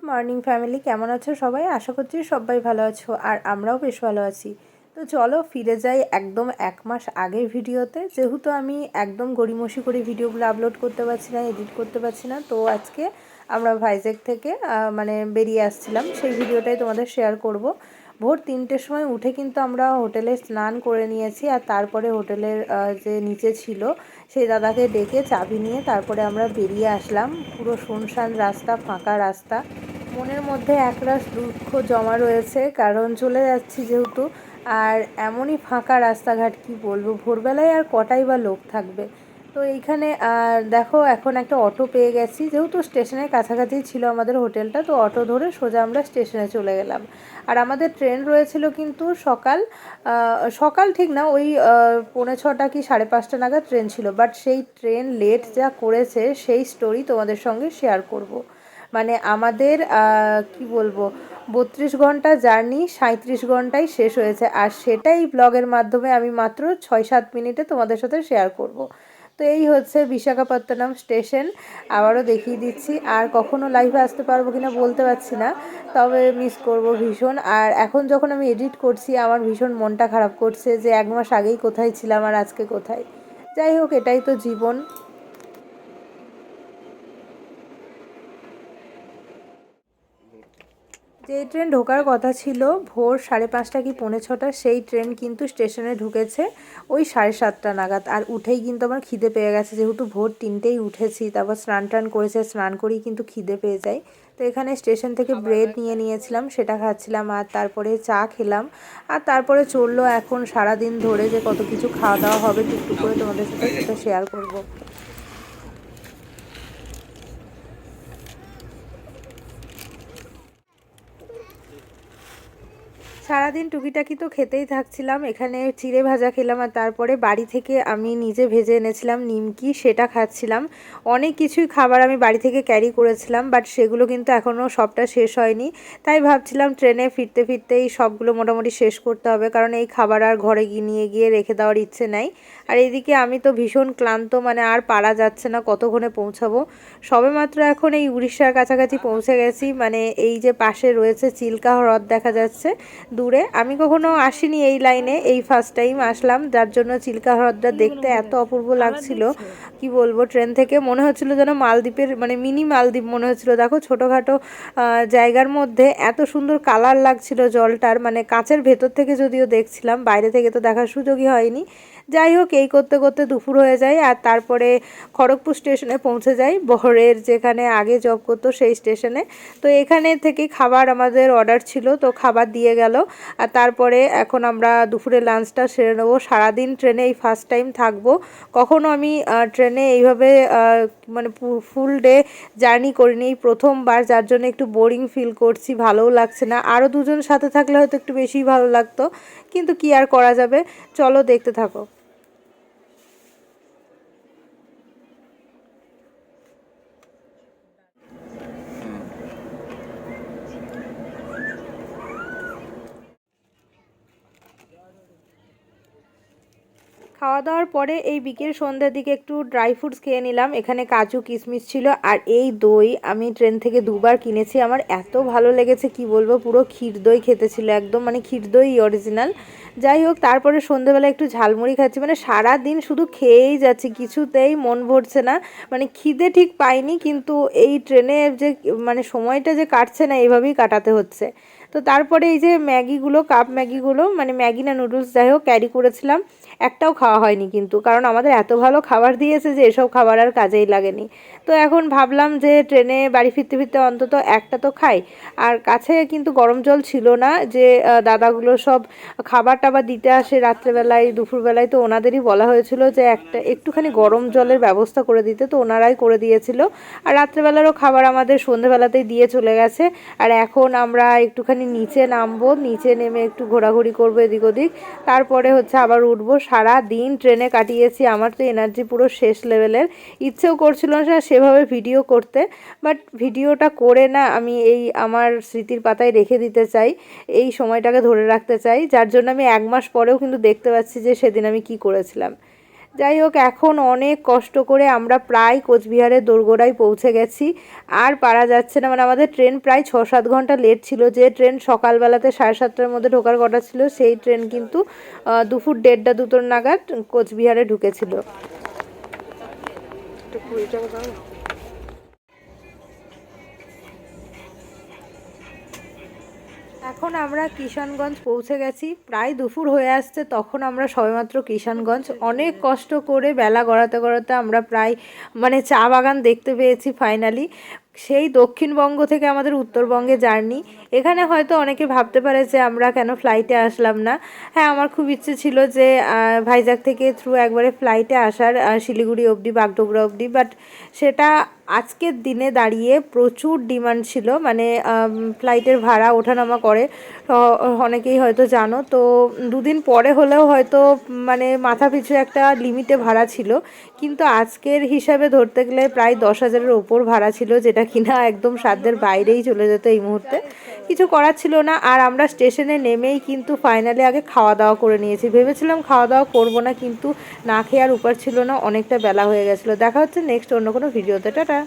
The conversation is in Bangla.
Good morning family. কেমন আছো সবাই? আশা করছি সবাই ভালো আছো আর আমরাও বেশ ভালো আছি। তো চলো ফিরে যাই একদম এক মাস আগের ভিডিওতে। যেহেতু আমি একদম গড়িমসি করে ভিডিওগুলো আপলোড করতে পারছি না এডিট করতে পারছি না, তো আজকে আমরা ভাইজ্যাগ থেকে মানে বেরিয়ে আসছিলাম। সেই ভিডিওটাই তোমাদের শেয়ার করব। ভোর তিনটের সময় উঠে কিন্তু আমরা হোটেলে স্নান করে নিয়েছি আর তারপরে হোটেলের যে নিচে ছিল, সেই দাদাকে ডেকে চাবি নিয়ে তারপরে আমরা বেরিয়ে আসলাম। পুরো শুনশান রাস্তা, ফাঁকা রাস্তা। মনের মধ্যে একরাশ দুঃখ জমা রয়েছে, কারণ চলে যাচ্ছি যেহেতু। আর এমনই ফাঁকা রাস্তাঘাট, কি বলব? ভোরবেলায় আর কটাই বা লোক থাকবে? তো এইখানে আর দেখো, এখন একটা অটো পেয়ে গেছি। যেহেতু স্টেশনের কাছাকাছি ছিল আমাদের হোটেলটা, তো অটো ধরে সোজা আমরা স্টেশনে চলে গেলাম। আর আমাদের ট্রেন রয়েছিল কিন্তু সকাল সকাল ঠিক না, ওই পৌনে ছটা কি সাড়ে পাঁচটা নাগাদ ট্রেন ছিল। বাট সেই ট্রেন লেট যা করেছে, সেই স্টোরি তোমাদের সঙ্গে শেয়ার করব। মানে আমাদের কি বলব, বত্রিশ ঘণ্টা জার্নি সাঁত্রিশ ঘন্টায় শেষ হয়েছে। আর সেটাই ব্লগের মাধ্যমে আমি মাত্র ছয় সাত মিনিটে তোমাদের সাথে শেয়ার করব। তো এই হচ্ছে বিশাখাপত্তনম স্টেশন। আবারও দেখিয়ে দিচ্ছি, আর কখনো লাইভে আসতে পারব কিনা বলতে পারছি না, তবে মিস করব ভীষণ। আর এখন যখন আমি এডিট করছি, আমার ভীষণ মনটা খারাপ করছে যে এক মাস আগেই কোথায় ছিলাম আর আজকে কোথায়। যাই হোক, এটাই তো জীবন। যে ট্রেন ঢোকার কথা ছিল ভোর সাড়ে পাঁচটা কি পৌনে ছটা সেই ট্রেন কিন্তু স্টেশনে ঢুকেছে ওই সাড়ে সাতটা নাগাদ। আর উঠেই কিন্তু আমার খিদে পেয়ে গেছে যেহেতু ভোর তিনটেই উঠেছি তারপর স্নান টান করেছে স্নান করেই কিন্তু খিদে পেয়ে যায় তো এখানে স্টেশন থেকে ব্রেড নিয়ে নিয়েছিলাম সেটা খাচ্ছিলাম আর তারপরে চা খেলাম। আর তারপরে চলল এখন সারা দিন ধরে যে কত কিছু খাওয়া দাওয়া হবে টুকটুক করে তোমাদের সাথে সেটা শেয়ার করব। সারাদিন টুকিটাকি তো খেতেই থাকছিলাম। এখানে চিড়ে ভাজা খেলাম আর তারপরে বাড়ি থেকে আমি নিজে ভেজে এনেছিলাম নিমকি, সেটা খাচ্ছিলাম। অনেক কিছুই খাবার আমি বাড়ি থেকে ক্যারি করেছিলাম বাট সেগুলো কিন্তু এখনও সবটা শেষ হয়নি। তাই ভাবছিলাম ট্রেনে ফিরতে ফিরতেই সবগুলো মোটামুটি শেষ করতে হবে, কারণ এই খাবার আর ঘরে গিয়ে নিয়ে গিয়ে রেখে দেওয়ার ইচ্ছে নাই। আর এদিকে আমি তো ভীষণ ক্লান্ত মানে আর পারা যাচ্ছে না, কতক্ষণে পৌঁছাবো? সবে মাত্র এখন এই উড়িষ্যার কাছাকাছি পৌঁছে গেছি মানে এই যে পাশে রয়েছে চিল্কা হ্রদ দেখা যাচ্ছে। দূরে। আমি কখনো আসিনি এই লাইনে, এই ফার্স্ট টাইম আসলাম। যার জন্য চিল্কা হ্রদটা দেখতে এত অপূর্ব লাগছিল। কি বলব, ট্রেন থেকে মনে হচ্ছিল যেন মালদ্বীপের মানে মিনি মালদ্বীপ মনে হচ্ছিল। দেখো ছোটোখাটো জায়গার মধ্যে এত সুন্দর কালার লাগছিল জলটার। মানে কাঁচের ভেতর থেকে যদিও দেখছিলাম, বাইরে থেকে তো দেখার সুযোগই হয়নি। যাই হোক, এই করতে করতে দুপুর হয়ে যায় আর তারপরে খড়গপুর স্টেশনে পৌঁছে যাই। বহরের যেখানে আগে জব করতো সেই স্টেশনে। তো এখানে থেকে খাবার আমাদের অর্ডার ছিল, তো খাবার দিয়ে গেল। আর তারপরে এখন আমরা দুপুরে লাঞ্চটা সেরে নেব। সারাদিন ট্রেনে এই ফার্স্ট টাইম থাকব। কখনো আমি ট্রেনে এইভাবে মানে ফুল ডে জার্নি করিনি। এই প্রথমবার, যার জন্য একটু বোরিং ফিল করছি, ভালোও লাগছে না। আরও দুজন সাথে থাকলে হয়তো একটু বেশি ভালো লাগতো। কিন্তু কি আর করা যাবে? চলো দেখতে থাকো। খাওয়া দাওয়ার পরে এই বিকেল সন্ধ্যার দিকে একটু ড্রাই ফ্রুটস খেয়ে নিলাম। এখানে কাজু, কিশমিশ ছিল আর এই দই আমি ট্রেন থেকে দুবার কিনেছি। আমার এত ভালো লেগেছে, কি বলব, পুরো ক্ষীর দই খেতে ছিল একদম মানে ক্ষীর দই অরিজিনাল যাই হোক, তারপরে সন্ধ্যেবেলা একটু ঝালমুড়ি খাচ্ছি। মানে সারা দিন শুধু খেয়েই যাচ্ছি, কিছুতেই মন ভরছে না। মানে খিদে ঠিক পাইনি, কিন্তু এই ট্রেনে যে মানে সময়টা যে কাটছে না, এইভাবেই কাটাতে হচ্ছে। তো তারপরে এই যে ম্যাগিগুলো কাপ ম্যাগিগুলো মানে ম্যাগি না নুডলস যাই হোক ক্যারি করেছিলাম, একটাও খাওয়া হয়নি কিন্তু। কারণ আমাদের এত ভালো খাবার দিয়েছে যে এসব খাবার আর কাজেই লাগেনি। তো এখন ভাবলাম যে ট্রেনে বাড়ি ফিরতে ফিরতে অন্তত একটা তো খাই। আর কাছে কিন্তু গরম জল ছিল না যে দাদাগুলো সব খাবার টাবার দিতে আসে রাত্রেবেলায়, দুপুরবেলায়। তো ওনাদেরই বলা হয়েছিল যে একটা, একটুখানি গরম জলের ব্যবস্থা করে দিতে। তো ওনারাই করে দিয়েছিল। আর রাত্রেবেলারও খাবার আমাদের সন্ধেবেলাতেই দিয়ে চলে গেছে। আর এখন আমরা একটুখানি নিচে নামবো, নিচে নেমে একটু ঘোরাঘুরি করব এদিক ওদিক। তারপরে হচ্ছে আবার উঠবো। সারা দিন ট্রেনে কাটিয়েছি। আমার তো এনার্জি পুরো শেষ লেভেলের। ইচ্ছেও করছিল না সেভাবে ভিডিও করতে। বাট ভিডিওটা করে না আমি এই আমার স্মৃতির পাতায় রেখে দিতে চাই। এই সময়টাকে ধরে রাখতে চাই। যার জন্য আমি এক মাস পরেও কিন্তু দেখতে পাচ্ছি যে সেদিন আমি কি করেছিলাম। যাই হোক, এখন অনেক কষ্ট করে আমরা প্রায় কোচবিহারের দোরগোড়ায় পৌঁছে গেছি। আর পারা যাচ্ছে না মানে আমাদের ট্রেন প্রায় ছ সাত ঘণ্টা লেট ছিল। যে ট্রেন সকালবেলাতে সাড়ে সাতটার মধ্যে ঢোকার কথা ছিল, সেই ট্রেন কিন্তু দুপুর দেড়টা দুটোর নাগাদ কোচবিহারে ঢুকেছিল। এখন আমরা কিষানগঞ্জ পৌঁছে গেছি। প্রায় দুপুর হয়ে আসছে, তখন আমরা সবেমাত্র কিষানগঞ্জ। অনেক কষ্ট করে বেলা গড়াতে গড়াতে আমরা প্রায় মানে চা বাগান দেখতে পেয়েছি ফাইনালি সেই দক্ষিণবঙ্গ থেকে আমাদের উত্তরবঙ্গে জার্নি। এখানে হয়তো অনেকে ভাবতে পারে যে আমরা কেন ফ্লাইটে আসলাম না। হ্যাঁ আমার খুব ইচ্ছে ছিল যে ভাইজাগ থেকে থ্রু একবারে ফ্লাইটে আসার শিলিগুড়ি অবধি, বাগডোগরা অবধি বাট সেটা আজকের দিনে দাঁড়িয়ে প্রচুর ডিমান্ড ছিল মানে ফ্লাইটের ভাড়া ওঠানামা করে। অনেকেই হয়তো জানো, তো দুদিন পরে হলেও হয়তো মানে মাথা পিছু একটা লিমিটে ভাড়া ছিল। কিন্তু আজকের হিসাবে ধরতে গেলে প্রায় দশ হাজারের ওপর ভাড়া ছিল, যেটা কিনা একদম সাধ্যের বাইরেই চলে যেত এই মুহূর্তে। কিছু করার ছিল না, আর আমরা স্টেশনে নেমেই কিন্তু ফাইনালি আগে খাওয়া দাওয়া করে নিয়েছি। ভেবেছিলাম খাওয়া দাওয়া করব না, কিন্তু না খেয়ে আর উপার ছিল না, অনেকটা বেলা হয়ে গেছিল। দেখা হচ্ছে নেক্সট অন্য কোনো ভিডিওতে। টাটা!